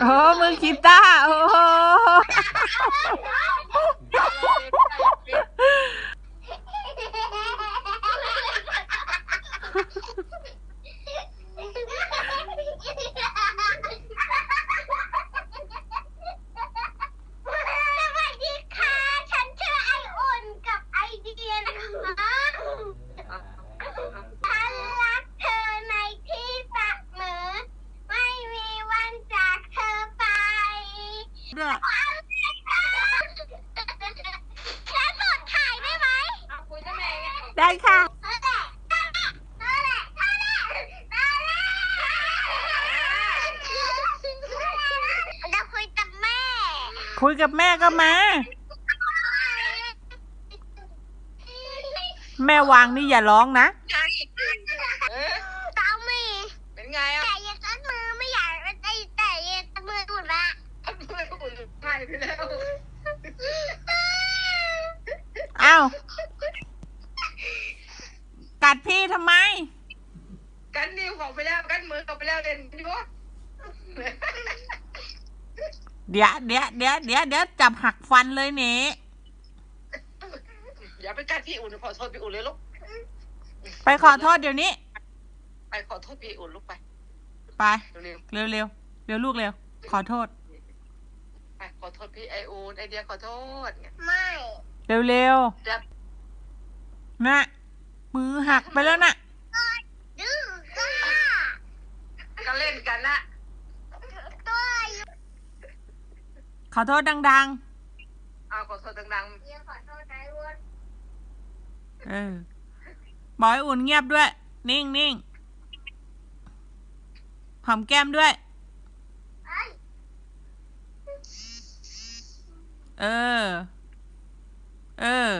โอ้มือกีตาร์โอ้โห สวัสดีค่ะ ฉันชื่อไออุ่นกับไอเดียนะคะฉันรักเธอในที่เสมอ ไม่มีวันจากเธอไป ด้วย ฉันสดถ่ายได้ไหมเอาคุยกับแม่ไงได้ค่ะ นั่นแหละนั่นแหละนั่นแหละนั่นแหละจะคุยกับแม่ คุยกับแม่ก็มา แม่วางนี่อย่าร้องนะไงเออเต้ามีเป็นไงอะ แต่ยังตัดมือไม่อยากแต่แต่ยังตัดมืออุ่นละ เอาเพื่อนอุ่นหายไปแล้ว อ้าวกัดพี่ทำไม กันนิ้วของไปแล้วกันมือของไปแล้วเด่นอยู่เดี๋ยวเดี๋ยวเดี๋ยวเดี๋ยวเดี๋ยวจับหักฟันเลยเน่อย่าไปกัดพี่อุ่นขอโทษพี่อุ่นเลยลูกไปขอโทษเดี๋ยวนี้ ไปขอโทษพี่อุ่นลูกไป ไป เร็วเร็วเร็วเร็วลูกเร็ว ขอโทษๆไปขอโทษพี่ไออุ่นไอเดียขอโทษเนี่ยไม่เร็วเร็วจะน่ะมือหักไปแล้วน่ะดื้อก้า ก็เล่นกันนะตัวอยู่ขอโทษดัง เอาขอโทษดังเดี๋ยวขอโทษนะวุ้นๆ เออบอกให้อุ่นเงียบด้วย นิ่งนิ่งหอมแก้มด้วยเอ้ยเออ เออ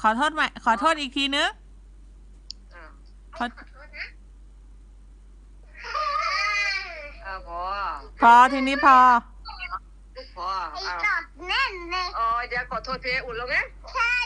ขอโทษใหม่ขอโทษอีกทีนึงๆอ่าข อขอโทษนะเอาพอพอทีนี้พอลูกพอไอ้เอาตอดแน่นเลยอ๋อเดี๋ยวขอโทษพี่ไออุ่นแล้วไง ใช่